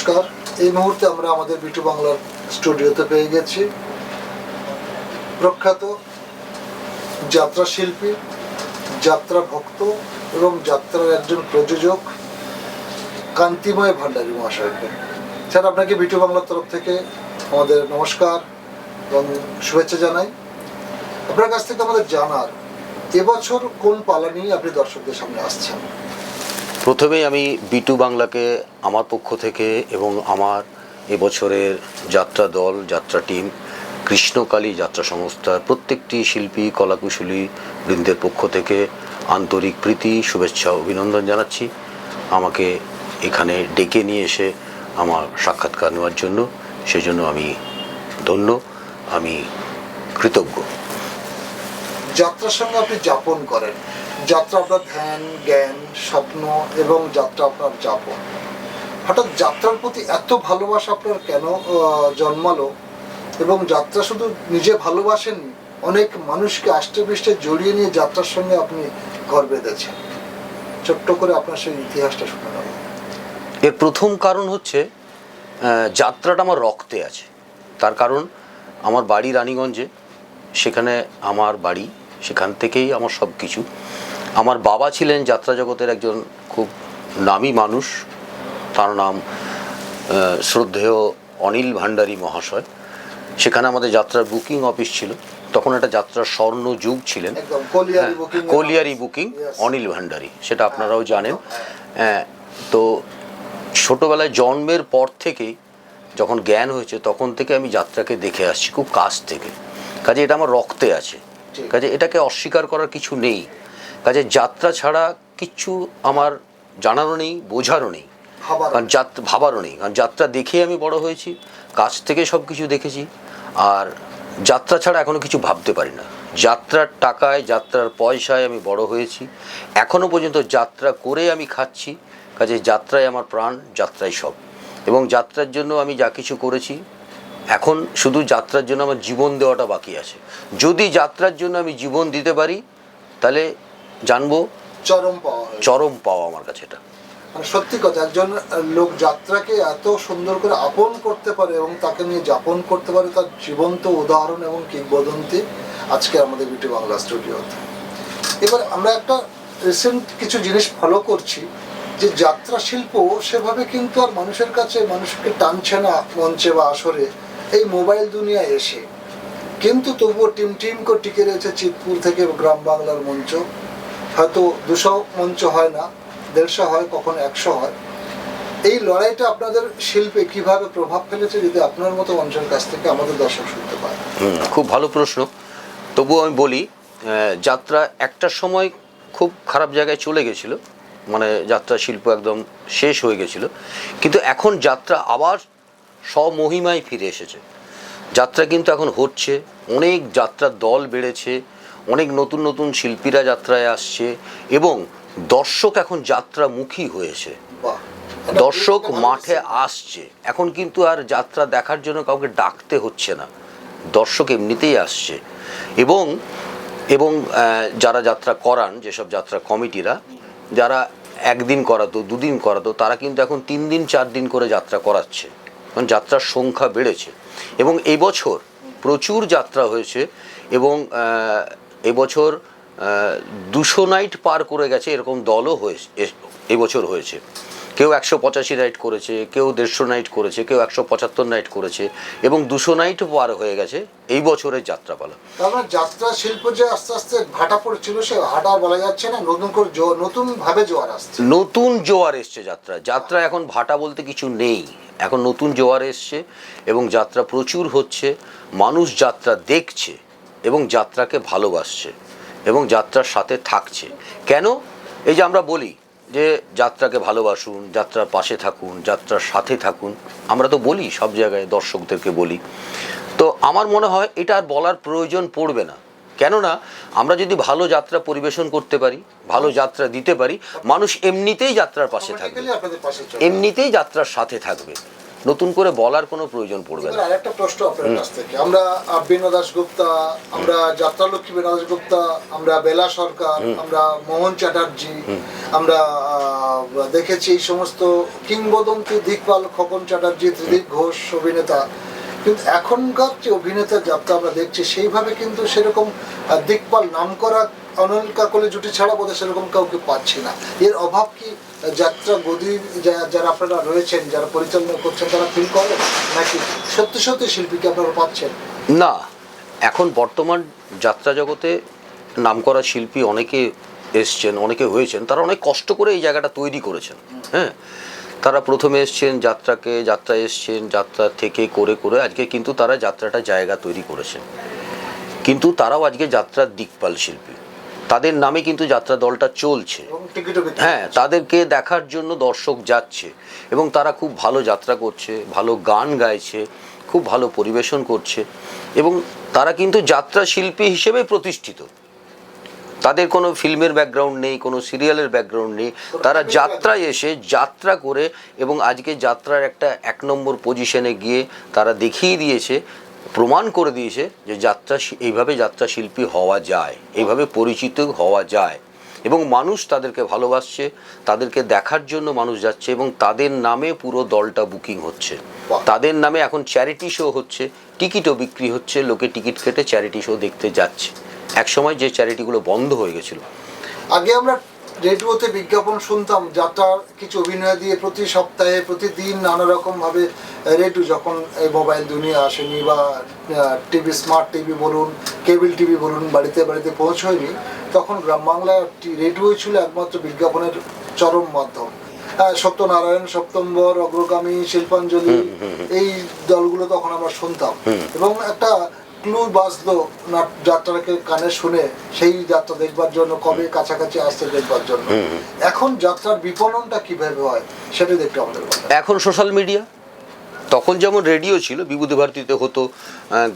নমস্কার। এই মুহূর্তে আমরা আমাদের বিটু বাংলার স্টুডিওতে পেয়ে গেছি। প্রখ্যাত যাত্রা শিল্পী, যাত্রা ভক্ত এবং যাত্রার একজন প্রযোজক কান্তিময় ভান্ডারী মহাশয়কে। স্যার, আপনাকে বিটু বাংলার তরফ থেকে আমাদের নমস্কার এবং শুভেচ্ছা জানাই। আপনার কাছ থেকে আমাদের জানার এবছর কোন পালা নিয়ে আপনি দর্শকদের সামনে আসছেন? প্রথমেই আমি বিটু বাংলাকে আমার পক্ষ থেকে এবং আমার এবছরের যাত্রা দল, যাত্রা টিম, কৃষ্ণকালী যাত্রা সংস্থার প্রত্যেকটি শিল্পী, কলাকুশলী বৃন্দের পক্ষ থেকে আন্তরিক প্রীতি, শুভেচ্ছা, অভিনন্দন জানাচ্ছি। আমাকে এখানে ডেকে নিয়ে এসে আমার সাক্ষাৎকার নেওয়ার জন্য। সেজন্য আমি ধন্য, আমি কৃতজ্ঞ। যাত্রার সঙ্গে আপনি যাপন করেন। যাত্রা আপনার ধ্যান, জ্ঞান, স্বপ্ন এবং যাত্রা আপনার যাপন। হঠাৎ যাত্রার প্রতি এত ভালোবাসা আপনার কেন জন্মালো? এবং যাত্রা শুধু নিজে ভালোবাসেননি, অনেক মানুষকে আষ্টে পৃষ্ঠে জড়িয়ে নিয়ে যাত্রার সঙ্গে আপনি ঘর বেঁধেছেন। ছোট্ট করে আপনার সেই ইতিহাসটা শুনে নেব এর প্রথম কারণ হচ্ছে যাত্রাটা আমার রক্তে আছে। তার কারণ, আমার বাড়ি রানীগঞ্জে, সেখানে আমার বাড়ি, সেখান থেকেই আমার সব কিছু আমার বাবা ছিলেন যাত্রা জগতের একজন খুব নামী মানুষ। তার নাম শ্রদ্ধেয় অনিল ভান্ডারী মহাশয়। সেখানে আমাদের যাত্রার বুকিং অফিস ছিল। তখন একটা যাত্রার স্বর্ণ যুগ ছিলেন। কলিয়ারি হ্যাঁ, বুকিং বুকিং অনিল ভান্ডারী সেটা আপনারাও জানেন। হ্যাঁ, তো ছোটোবেলায় জন্মের পর থেকেই যখন জ্ঞান হয়েছে তখন থেকে আমি যাত্রাকে দেখে আসছি খুব কাছ থেকে। কাজে এটা আমার রক্তে আছে। কাজে এটাকে অস্বীকার করার কিছু নেই। কাজে যাত্রা ছাড়া কিচ্ছু আমার জানারও নেই বোঝারও নেই। কারণ যাত্রা ভাবারও নেই। কারণ যাত্রা দেখেই আমি বড় হয়েছি কাছ থেকে সব কিছু দেখেছি। আর যাত্রা ছাড়া এখনও কিছু ভাবতে পারি না। যাত্রার টাকায় যাত্রার পয়সায় আমি বড় হয়েছি। এখনও পর্যন্ত যাত্রা করে আমি খাচ্ছি। কাজে যাত্রায় আমার প্রাণ যাত্রায় সব। এবং যাত্রার জন্য আমি যা কিছু করেছি এখন শুধু যাত্রার জন্য আমার জীবন দেওয়াটা বাকি আছে। যদি যাত্রার জন্য আমি জীবন দিতে পারি তাহলে জানব? চরম পাওয়া। চরম পাওয়া আমার কাছে এটা। মানে সত্যি কথা একজন লোক যাত্রাকে এত সুন্দর করে আপন করতে পারে এবং তাকে নিয়ে যাপন করতে পারে তার জীবন্ত উদাহরণ এবং কিংবদন্তি আজকে আমাদের বিটি বাংলা স্টুডিওতে। এবার আমরা একটা রিসেন্ট কিছু জিনিস ফলো করছি যে যাত্রা শিল্প সেভাবে কিন্তু আর মানুষের কাছে মানুষকে টানছে না মঞ্চে বা আসরে এই মোবাইল দুনিয়ায় এসে। কিন্তু তবুও টিম টিম করে টিকে রয়েছে চিতপুর থেকে গ্রাম বাংলার মঞ্চ। হয়তো দুশো মঞ্চ হয় না, দেড়শো হয়, কখনো একশো হয়। এই লড়াইটা আপনাদের শিল্পে কীভাবে প্রভাব ফেলেছে যদি আপনার মতো মানুষের কাছ থেকে আমাদের দর্শক শুনতে পায়? খুব ভালো প্রশ্ন। তবুও আমি বলি যাত্রা একটা সময় খুব খারাপ জায়গায় চলে গেছিল। মানে যাত্রা শিল্প একদম শেষ হয়ে গেছিল। কিন্তু এখন যাত্রা আবার স্বমহিমায় ফিরে এসেছে। যাত্রা কিন্তু এখন হচ্ছে। অনেক যাত্রার দল বেড়েছে। অনেক নতুন নতুন শিল্পীরা যাত্রায় আসছে এবং দর্শক এখন যাত্রামুখী হয়েছে। দর্শক মাঠে আসছে। এখন কিন্তু আর যাত্রা দেখার জন্য কাউকে ডাকতে হচ্ছে না। দর্শক এমনিতেই আসছে। এবং এবং যারা যাত্রা করান যেসব যাত্রা কমিটিরা যারা একদিন করাতো দুদিন করাতো তারা কিন্তু এখন তিন দিন চার দিন করে যাত্রা করাচ্ছে। কারণ যাত্রার সংখ্যা বেড়েছে। এবং এবছর প্রচুর যাত্রা হয়েছে এবং এবছর দুশো নাইট পার করে গেছে এরকম দলও হয়েছে এবছর হয়েছে। কেউ একশো পঁচাশি নাইট করেছে কেউ দেড়শো নাইট করেছে কেউ একশো পঁচাত্তর নাইট করেছে এবং দুশো নাইটও পার হয়ে গেছে এই বছরের যাত্রাপালা। তার যাত্রা শিল্প যে আস্তে আস্তে ভাটা পড়ছিল সে ভাটা বলা যাচ্ছে না নতুন করে নতুন ভাবে জোয়ার আসছে। নতুন জোয়ার এসছে যাত্রা। যাত্রা এখন ভাটা বলতে কিছু নেই। এখন নতুন জোয়ার এসছে এবং যাত্রা প্রচুর হচ্ছে মানুষ যাত্রা দেখছে। এবং যাত্রাকে ভালোবাসছে এবং যাত্রার সাথে থাকছে। কেন? এই যে আমরা বলি যে যাত্রাকে ভালোবাসুন যাত্রার পাশে থাকুন যাত্রার সাথে থাকুন আমরা তো বলি সব জায়গায় দর্শকদেরকে বলি। তো আমার মনে হয় এটা আর বলার প্রয়োজন পড়বে না। কেননা আমরা যদি ভালো যাত্রা পরিবেশন করতে পারি ভালো যাত্রা দিতে পারি মানুষ এমনিতেই যাত্রার পাশে থাকবে। এমনিতেই যাত্রার সাথে থাকবে। নতুন করে বলার কোনো প্রয়োজন পড়বে না। আরেকটা প্রশ্ন আপনার কাছ থেকে। আমরা বীণা দাশগুপ্তা আমরা যাত্রালক্ষ্মী বীণা দাশগুপ্তা আমরা বেলা সরকার আমরা মোহন চ্যাটার্জি আমরা দেখেছি এই সমস্ত কিংবদন্তি দিকপাল খোকন চ্যাটার্জি ত্রিদীপ ঘোষ অভিনেতা। কিন্তু এখনকার যে অভিনেতা যাত্রা আমরা দেখছি, সেইভাবে কিন্তু সেরকম দিকপাল নামকরা অনিল কাকলে জুটি ছাড়া বোধহয় সেরকম কাউকে পাচ্ছি না। এর অভাব কি যাত্রা গদি যারা আপনারা রয়েছেন, যারা পরিচালনা করছেন, তারা ফিল করেন নাকি সত্যি সত্যি শিল্পীকে আপনারা পাচ্ছেন? না, এখন বর্তমান যাত্রা জগতে নামকরা শিল্পী অনেকে এসছেন, অনেকে হয়েছেন, তারা অনেক কষ্ট করে এই জায়গাটা তৈরি করেছেন। হ্যাঁ? তারা প্রথমে এসছেন যাত্রাকে যাত্রা এসছেন যাত্রা থেকে করে করে আজকে কিন্তু তারা যাত্রাটা জায়গা তৈরি করেছেন। কিন্তু তারাও আজকে যাত্রার দিকপাল শিল্পী। তাদের নামে কিন্তু যাত্রা দলটা চলছে। হ্যাঁ তাদেরকে দেখার জন্য দর্শক যাচ্ছে এবং তারা খুব ভালো যাত্রা করছে ভালো গান গাইছে খুব ভালো পরিবেশন করছে এবং তারা কিন্তু যাত্রা শিল্পী হিসেবে প্রতিষ্ঠিত। তাদের কোনো ফিল্মের ব্যাকগ্রাউন্ড নেই, কোনো সিরিয়ালের ব্যাকগ্রাউন্ড নেই। তারা যাত্রায় এসে যাত্রা করে এবং আজকে যাত্রার একটা এক নম্বর পজিশনে গিয়ে তারা দেখিয়ে দিয়েছে, প্রমাণ করে দিয়েছে যে যাত্রা এইভাবে যাত্রা শিল্পী হওয়া যায়, এইভাবে পরিচিত হওয়া যায়। এবং মানুষ তাদেরকে ভালোবাসছে, তাদেরকে দেখার জন্য মানুষ যাচ্ছে এবং তাদের নামে পুরো দলটা বুকিং হচ্ছে। তাদের নামে এখন চ্যারিটি শো হচ্ছে, টিকিটও বিক্রি হচ্ছে, লোকে টিকিট কেটে চ্যারিটি শো দেখতে যাচ্ছে। একসময় যে চ্যারিটিগুলো বন্ধ হয়ে গেছিল। আগে আমরা রেডিওতে বিজ্ঞাপন শুনতাম যাত্রার কিছু অভিনয় দিয়ে প্রতি সপ্তাহে প্রতিদিন নানা রকম ভাবে রেডিও যখন এই মোবাইল দুনিয়া আসেনি বা টিভি স্মার্ট টিভি বলুন কেবল টিভি বলুন বাড়িতে বাড়িতে পৌঁছয়নি তখন গ্রাম বাংলায় রেডিওই ছিল একমাত্র বিজ্ঞাপনের চরম মাধ্যম। হ্যাঁ, সত্যনারায়ণ সপ্তম্বর অগ্রগামী শিল্পাঞ্জলি এই দলগুলো তখন আমরা শুনতাম। এবং একটা ক্লু বাজলো না যাত্রাকে কানে শুনে সেই যাত্রা দেখবার জন্য কবে কাছাকাছি আসতে দেখবার জন্য। এখন যাত্রার বিপণনটা কীভাবে হয় সেটা দেখতে আমাদের এখন সোশ্যাল মিডিয়া তখন যেমন রেডিও ছিল বিভূতি ভারতীতে হতো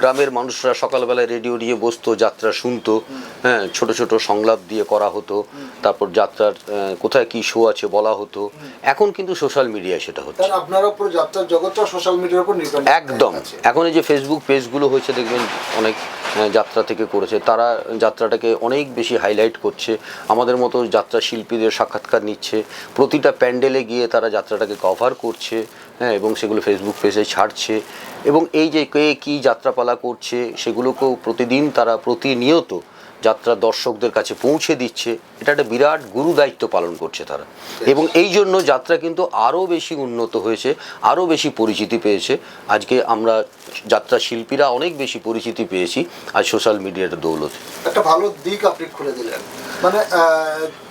গ্রামের মানুষরা সকালবেলায় রেডিও নিয়ে বসতো যাত্রা শুনতো হ্যাঁ ছোট ছোট সংলাপ দিয়ে করা হতো তারপর যাত্রার কোথায় কি শো আছে বলা হতো। এখন কিন্তু সোশ্যাল মিডিয়ায় সেটা হচ্ছে। আপনার উপর যাত্রার জগৎটা সোশ্যাল মিডিয়ার উপর নির্ভর একদম। এখন এই যে ফেসবুক পেজগুলো হয়েছে দেখবেন অনেক যাত্রা থেকে করেছে। তারা যাত্রাটাকে অনেক বেশি হাইলাইট করছে। আমাদের মতো যাত্রা শিল্পীদের সাক্ষাৎকার নিচ্ছে। প্রতিটা প্যান্ডেলে গিয়ে তারা যাত্রাটাকে কভার করছে। হ্যাঁ এবং সেগুলো ফেসবুক পেজে ছাড়ছে। এবং এই যে কে কী যাত্রাপালা করছে সেগুলোকেও প্রতিদিন তারা প্রতিনিয়ত যাত্রা দর্শকদের কাছে পৌঁছে দিচ্ছে। এটা একটা বিরাট গুরু দায়িত্ব পালন করছে তারা। এবং এই জন্য যাত্রা কিন্তু আরও বেশি উন্নত হয়েছে আরও বেশি পরিচিতি পেয়েছে। আজকে আমরা যাত্রা শিল্পীরা অনেক বেশি পরিচিতি পেয়েছি আজ সোশ্যাল মিডিয়ার দৌলতে। একটা ভালো দিক আপনি খুলে দিলেন। মানে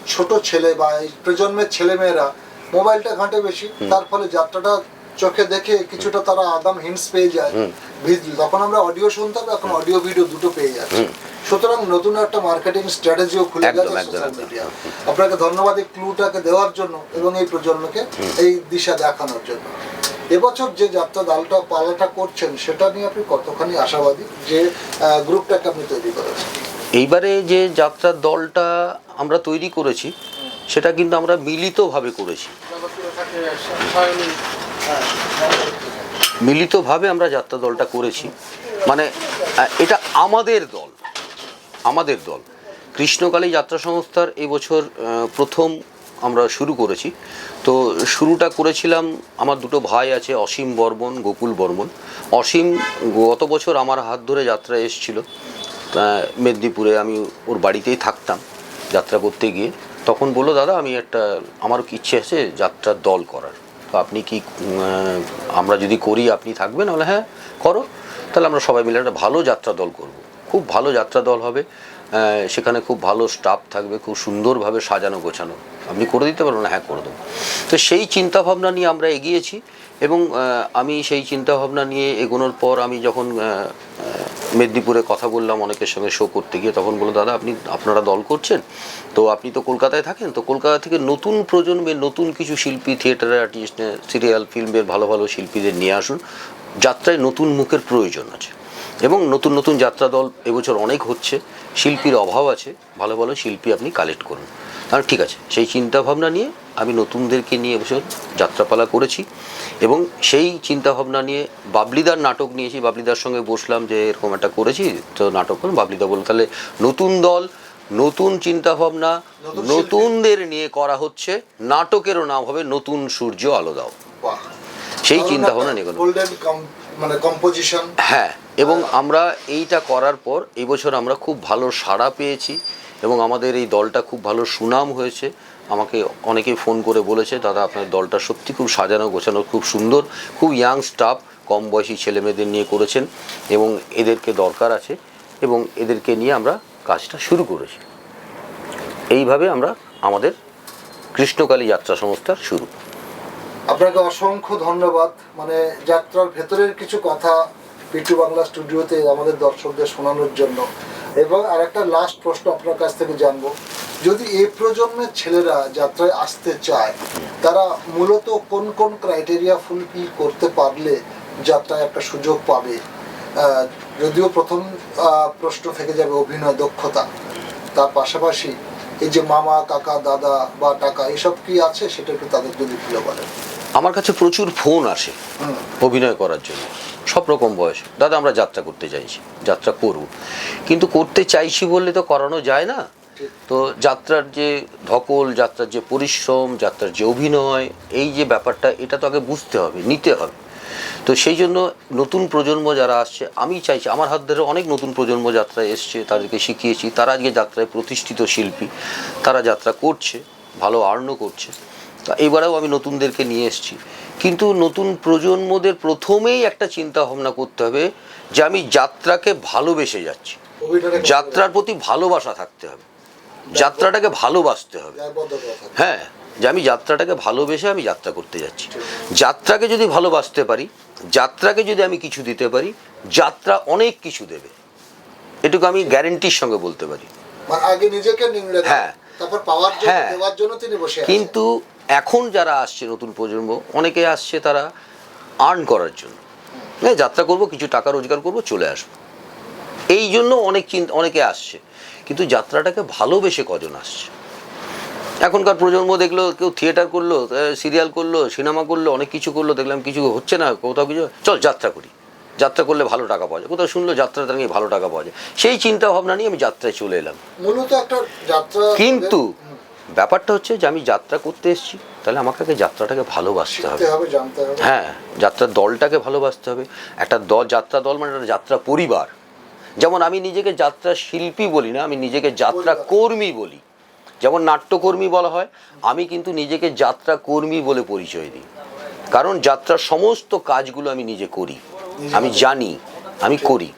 ছোট ছেলে বা প্রজন্মের ছেলে মেয়েরা মোবাইলটা ঘাঁটে বেশি তার ফলে যাত্রাটা চোখে দেখে কিছুটা তারা আদাম হিন্টস পেয়ে যায়। তখন আমরা অডিও শুনতাম এখন অডিও ভিডিও দুটো পেয়ে যাচ্ছে। সুতরাং নতুন একটা মার্কেটিং স্ট্র্যাটেজিও খুলে গেছে সোশ্যাল মিডিয়া আপনাকে ধন্যবাদ এই ক্লুটাকে দেওয়ার জন্য এবং এই প্রজন্মকে এই দিশা দেখানোর জন্য। এবছর যে যাত্রা দলটা পালাটা করছেন সেটা নিয়ে আপনি কতখানি আশাবাদী যে গ্রুপটাকে আপনি তৈরি করেছেন? এইবারে যে যাত্রার দলটা আমরা তৈরি করেছি, সেটা কিন্তু আমরা মিলিতভাবে করেছি। মিলিতভাবে আমরা যাত্রা দলটা করেছি। মানে এটা আমাদের দল আমাদের দল। কৃষ্ণকালী যাত্রা সংস্থার এবছর প্রথম আমরা শুরু করেছি। তো শুরুটা করেছিলাম, আমার দুটো ভাই আছে, অসীম বর্মন, গোকুল বর্মন। অসীম গত বছর আমার হাত ধরে যাত্রা এসেছিল। মেদিনীপুরে আমি ওর বাড়িতেই থাকতাম যাত্রা করতে গিয়ে। তখন বলল, দাদা, আমি একটা আমারও কি ইচ্ছে আছে যাত্রার দল করার। তো আপনি কি আমরা যদি করি, আপনি থাকবেন? বলে হ্যাঁ করো। তাহলে আমরা সবাই মিলে একটা ভালো যাত্রা দল করব। খুব ভালো যাত্রা দল হবে। সেখানে খুব ভালো স্টাফ থাকবে, খুব সুন্দরভাবে সাজানো গোছানো। আপনি করে দিতে পারবেন? হ্যাঁ করে দেবো। তো সেই চিন্তাভাবনা নিয়ে আমরা এগিয়েছি। এবং আমি সেই চিন্তাভাবনা নিয়ে এগোনোর পর আমি যখন মেদিনীপুরে কথা বললাম অনেকের সঙ্গে শো করতে গিয়ে, তখন বলল, দাদা, আপনি, আপনারা দল করছেন? তো আপনি তো কলকাতায় থাকেন, তো কলকাতা থেকে নতুন প্রজন্মের, নতুন কিছু শিল্পী থিয়েটারের আর্টিস্ট সিরিয়াল ফিল্মের ভালো ভালো শিল্পীদের নিয়ে আসুন। যাত্রায় নতুন মুখের প্রয়োজন আছে। এবং নতুন নতুন যাত্রা দল এবছর অনেক হচ্ছে। শিল্পীর অভাব আছে। ভালো ভালো শিল্পী আপনি কালেক্ট করুন। তাহলে ঠিক আছে, সেই চিন্তা ভাবনা নিয়ে আমি নতুনদেরকে নিয়ে এবছর যাত্রাপালা করেছি এবং সেই চিন্তাভাবনা নিয়ে বাবলিদার নাটক নিয়েছি বাবলিদার সঙ্গে বসলাম যে এরকম একটা করেছি তো নাটক বাবলিদা বলল তাহলে নতুন দল নতুন চিন্তাভাবনা নতুন নতুনদের নিয়ে করা হচ্ছে। নাটকেরও নাম হবে নতুন সূর্য আলো দাও। সেই চিন্তাভাবনা নিয়ে মানে কম্পোজিশন হ্যাঁ এবং আমরা এইটা করার পর এবছর আমরা খুব ভালো সাড়া পেয়েছি। এবং আমাদের এই দলটা খুব ভালো সুনাম হয়েছে। আমাকে অনেকেই ফোন করে বলেছে, দাদা, আপনার দলটা সত্যি খুব সাজানো গোছানো, খুব সুন্দর, খুব ইয়াং স্টাফ কম বয়সী ছেলেমেয়েদের নিয়ে করেছেন এবং এদেরকে দরকার আছে এবং এদেরকে নিয়ে আমরা কাজটা শুরু করেছি। এইভাবে আমরা আমাদের কৃষ্ণকালী যাত্রা সংস্থার শুরু। আপনাকে অসংখ্য ধন্যবাদ। মানে যাত্রার ভেতরের কিছু কথা পিটু বাংলা স্টুডিওতে আমাদের দর্শকদের শোনানোর জন্য। এবং আর একটা লাস্ট প্রশ্ন আপনার কাছ থেকে জানব। যদি এই প্রজন্মের ছেলেরা যাত্রায় আসতে চায় তারা মূলত কোন কোন ক্রাইটেরিয়া ফুলফিল করতে পারলে যাত্রায় একটা সুযোগ পাবে? যদিও প্রথম প্রশ্ন থেকে যাবে অভিনয় দক্ষতা। তার পাশাপাশি এই যে মামা কাকা দাদা বা টাকা এসব কি আছে? সেটা একটু তাদের যদি খুলে বলেন। আমার কাছে প্রচুর ফোন আসে অভিনয় করার জন্য। সব রকম বয়স। দাদা, আমরা যাত্রা করতে চাইছি, যাত্রা করব। কিন্তু করতে চাইছি বললে তো করানো যায় না। তো যাত্রার যে ধকল, যাত্রার যে পরিশ্রম, যাত্রার যে অভিনয়, এই যে ব্যাপারটা, এটা তো আগে বুঝতে হবে, নিতে হবে। তো সেই জন্য নতুন প্রজন্ম যারা আসছে, আমি চাইছি, আমার হাত ধরে অনেক নতুন প্রজন্ম যাত্রায় এসছে, তাদেরকে শিখিয়েছি। তারা আজকে যাত্রায় প্রতিষ্ঠিত শিল্পী, তারা যাত্রা করছে, ভালো আর্নও করছে। তা এবারেও আমি নতুনদেরকে নিয়ে এসেছি। কিন্তু নতুন প্রজন্মদের প্রথমেই একটা চিন্তা ভাবনা করতে হবে যে আমি যাত্রাকে ভালোবেসে যাচ্ছি। যাত্রার প্রতি ভালোবাসা থাকতে হবে। যাত্রাটাকে ভালোবাসতে হবে। হ্যাঁ যে আমি যাত্রাটাকে ভালোবেসে আমি যাত্রা করতে যাচ্ছি। যাত্রাকে যদি ভালোবাসতে পারি যাত্রাকে যদি আমি কিছু দিতে পারি যাত্রা অনেক কিছু দেবে। এটুকু আমি গ্যারেন্টির সঙ্গে বলতে পারি। মানে আগে নিজেকে হ্যাঁ। তারপর পাওয়ার জন্য হ্যাঁ। দেওয়ার জন্য তিনি বসে কিন্তু এখন যারা আসছে নতুন প্রজন্ম অনেকে আসছে তারা আর্ন করার জন্য। হ্যাঁ যাত্রা করব কিছু টাকা রোজগার করব চলে আসব। এই জন্য অনেক চিন্তা অনেকে আসছে। কিন্তু যাত্রাটাকে ভালোবেসে কজন আসছে? এখনকার প্রজন্ম দেখল কেউ থিয়েটার করল সিরিয়াল করল সিনেমা করল অনেক কিছু করল দেখলাম কিছু হচ্ছে না কোথাও কিছু চল যাত্রা করি। যাত্রা করলে ভালো টাকা পাওয়া যায়। কোথাও শুনলো যাত্রা নিয়ে ভালো টাকা পাওয়া যায়। সেই চিন্তা ভাবনা নিয়ে আমি যাত্রায় চলে এলাম। মূলত একটা যাত্রা কিন্তু ব্যাপারটা হচ্ছে যে আমি যাত্রা করতে এসেছি তাহলে আমাকে আগে যাত্রাটাকে ভালোবাসতে হবে। হ্যাঁ যাত্রার দলটাকে ভালোবাসতে হবে। একটা দল যাত্রা দল মানে একটা যাত্রা পরিবার। যেমন আমি নিজেকে যাত্রা শিল্পী বলি না আমি নিজেকে যাত্রা কর্মী বলি। যেমন নাট্যকর্মী বলা হয় আমি কিন্তু নিজেকে যাত্রা কর্মী বলে পরিচয় দিই। কারণ যাত্রার সমস্ত কাজগুলো আমি নিজে করি। আমি জানি আমি করি।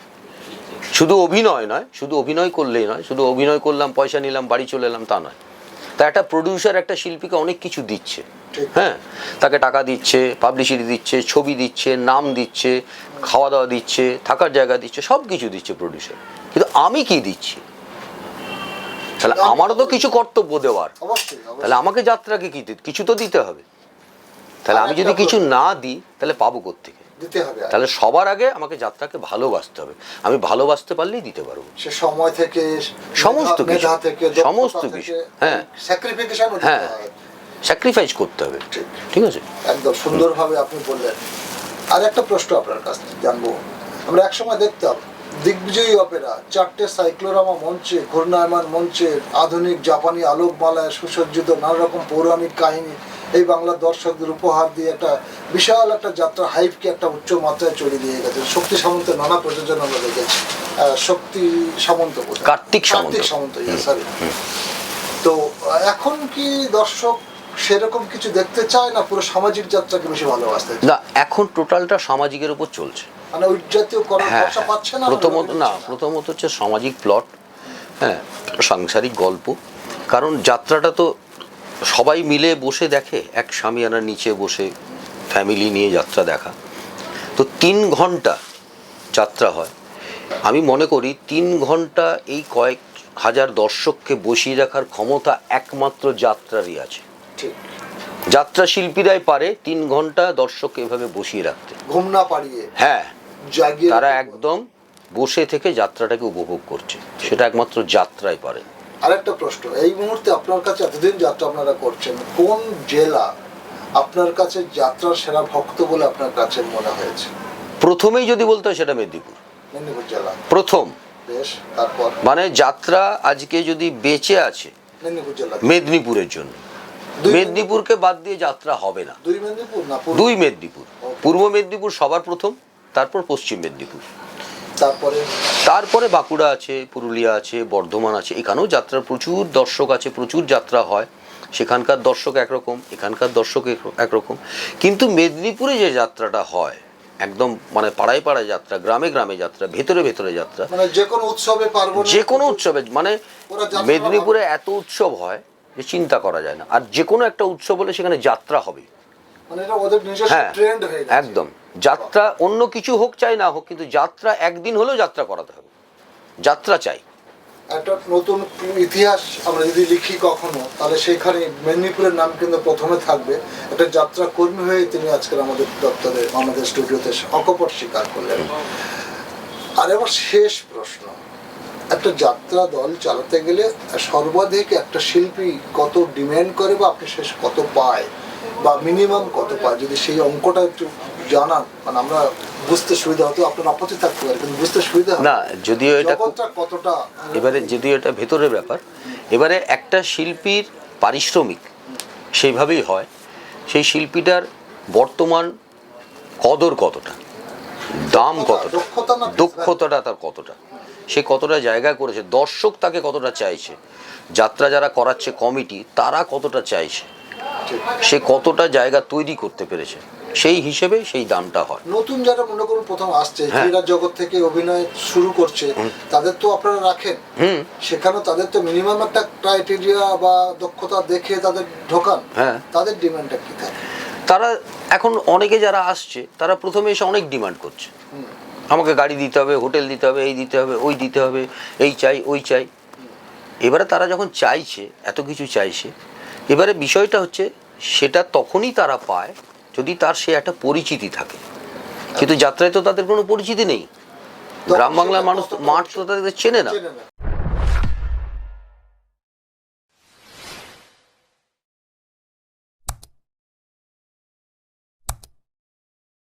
শুধু অভিনয় নয় শুধু অভিনয় করলেই নয় শুধু অভিনয় করলাম পয়সা নিলাম বাড়ি চলে এলাম তা নয়। তা একটা প্রডিউসার একটা শিল্পীকে অনেক কিছু দিচ্ছে। হ্যাঁ? তাকে টাকা দিচ্ছে পাবলিসিটি দিচ্ছে ছবি দিচ্ছে নাম দিচ্ছে খাওয়া দাওয়া দিচ্ছে থাকার জায়গা দিচ্ছে সব কিছু দিচ্ছে প্রডিউসার কিন্তু আমি কি দিচ্ছি? তাহলে আমারও তো কিছু কর্তব্য দেওয়ার। তাহলে আমাকে যাত্রাকে কি কিছু তো দিতে হবে। তাহলে আমি যদি কিছু না দিই তাহলে পাবো কোত্থেকে? দিতে হবে। তাহলে সবার আগে আমাকে যাত্রাকে ভালোবাসতে হবে আমি ভালোবাসতে পারলেই দিতে পারব সে সময় থেকে সমস্ত কিছু। সমস্ত কিছু। হ্যাঁ। স্যাক্রিফিকেশন হ্যাঁ। স্যাক্রিফাইস করতে হবে। ঠিক আছে একদম সুন্দরভাবে আপনি বললেন আর একটা প্রশ্ন আপনার কাছ থেকে জানব আমরা একসময় দেখতাম দিগ্বিজয়ী অপেরা চারটে সাইক্লোরামা মঞ্চে ঘূর্ণায়মান মঞ্চে আধুনিক জাপানি আলোকমালায় সুসজ্জিত নানা রকম পৌরাণিক কাহিনী এই বাংলার দর্শকদের উপহার দিয়ে একটা বিশাল একটা যাত্রা হাইপকে একটা উচ্চ মাত্রায় চলে দিয়ে গেছে। শক্তি সামন্ত নানা প্রযোজন আমরা দেখেছি। শক্তি সামন্ত কার্তিক। কার্তিক সামন্ত সরি তো এখন কি দর্শক সেরকম কিছু দেখতে চায় না? পুরো সামাজিক যাত্রাকে বেশি ভালোবাসতে না এখন টোটালটা সামাজিকের উপর চলছে। মানে ওই জাতীয় করার হ্যাঁ পাচ্ছে না প্রথমত না প্রথমত হচ্ছে সামাজিক প্লট হ্যাঁ সাংসারিক গল্প। কারণ যাত্রাটা তো সবাই মিলে বসে দেখে এক স্বামীয়ানার নিচে বসে ফ্যামিলি নিয়ে যাত্রা দেখা। তো তিন ঘণ্টা যাত্রা হয়। আমি মনে করি তিন ঘণ্টা এই কয়েক হাজার দর্শককে বসিয়ে রাখার ক্ষমতা একমাত্র যাত্রারই আছে। যাত্রা শিল্পীরাই পারে তিন ঘণ্টা দর্শককে এভাবে বসিয়ে রাখতে। ঘুম না পাড়িয়ে হ্যাঁ তারা একদম বসে থেকে যাত্রাটাকে উপভোগ করছে। সেটা একমাত্র যাত্রাই পারে। আরেকটা প্রশ্ন এই মুহূর্তে আপনার কাছে এতদিন যাত্রা আপনারা করছেন কোন জেলা আপনার কাছে যাত্রার সেরা ভক্ত বলে আপনার কাছে মনে হয়েছে? প্রথমেই যদি বলতে হয় সেটা মেদিনীপুর। মেদিনীপুর জেলা। প্রথম। বেশ তারপর? মানে যাত্রা আজকে যদি বেঁচে আছে মেদিনীপুর জেলা। মেদিনীপুরের জন্য। মেদিনীপুরকে বাদ দিয়ে যাত্রা হবে না। দুই মেদিনীপুর না দুই মেদিনীপুর। পূর্ব মেদিনীপুর সবার প্রথম তারপর পশ্চিম মেদিনীপুর। তারপরে? তারপরে বাঁকুড়া আছে পুরুলিয়া আছে বর্ধমান আছে এখানেও যাত্রার প্রচুর দর্শক আছে প্রচুর যাত্রা হয়। সেখানকার দর্শক একরকম এখানকার দর্শক একরকম। কিন্তু মেদিনীপুরে যে যাত্রাটা হয় একদম মানে পাড়ায় পাড়ায় যাত্রা গ্রামে গ্রামে যাত্রা ভেতরে ভেতরে যাত্রা। মানে যে কোনো উৎসবে যে কোনো উৎসবে মানে মেদিনীপুরে এত উৎসব হয় যে চিন্তা করা যায় না। আর যে কোনো একটা উৎসব হলে সেখানে যাত্রা হবে মানে হ্যাঁ একদম। যাত্রা অন্য কিছু হোক, চাই না হোক, কিন্তু যাত্রা একদিন হলেও যাত্রা করাতে হবে। যাত্রা চাই। একটা নতুন ইতিহাস আমরা যদি লিখি কখনো, তাহলে সেখানে মেদিনীপুরের নাম কিন্তু প্রথমে থাকবে। একটা যাত্রা কর্মী হয়ে তিনি আজকের আমাদের দপ্তরে, আমাদের স্টুডিওতে অকপট স্বীকার করলেন। আর এবার শেষ প্রশ্ন। একটা যাত্রা দল চালাতে গেলে সর্বাধিক একটা শিল্পী কত ডিমান্ড করে বা আপনি শেষ কত পায়? বা মিনিমাম কত পায়? যদি সেই অঙ্কটা একটু জানান। মানে আমরা বুঝতে সুবিধা হতো আপনার আপত্তি থাকতে পারে কিন্তু বুঝতে সুবিধা না যদিও এটা কতটা এবারে যদিও এটা ভেতরের ব্যাপার এবারে একটা শিল্পীর পারিশ্রমিক সেইভাবেই হয় সেই শিল্পীটার বর্তমান কদর কতটা? দাম কতটা? দক্ষতাটা তার কতটা? সে কতটা জায়গা করেছে? দর্শক তাকে কতটা চাইছে? যাত্রা যারা করাচ্ছে কমিটি তারা কতটা চাইছে? সে কতটা জায়গা তৈরি করতে পেরেছে? সেই হিসেবে সেই দামটা হয়। নতুন যারা মনে করুন প্রথম আসছে হ্যাঁ। ক্রীড়া জগৎ থেকে অভিনয় শুরু করছে তাদের তো আপনারা রাখেন। হুম। সেখানে তাদের তো মিনিমাম একটা ক্রাইটেরিয়া বা দক্ষতা দেখে তাদের ঢোকান। হ্যাঁ। তাদের ডিমান্ডটা কি থাকে? তারা এখন অনেকে যারা আসছে তারা প্রথমে এসে অনেক ডিমান্ড করছে। আমাকে গাড়ি দিতে হবে হোটেল দিতে হবে এই দিতে হবে ওই দিতে হবে এই চাই ওই চাই। এবারে তারা যখন চাইছে এত কিছু চাইছে এবারে বিষয়টা হচ্ছে সেটা তখনই তারা পায় যদি তার সে একটা পরিচিতি থাকে। কিন্তু যাত্রায় তো তাদের কোনো পরিচিতি নেই। গ্রাম বাংলার মানুষ তো মাঠ তো তাদের চেনে না।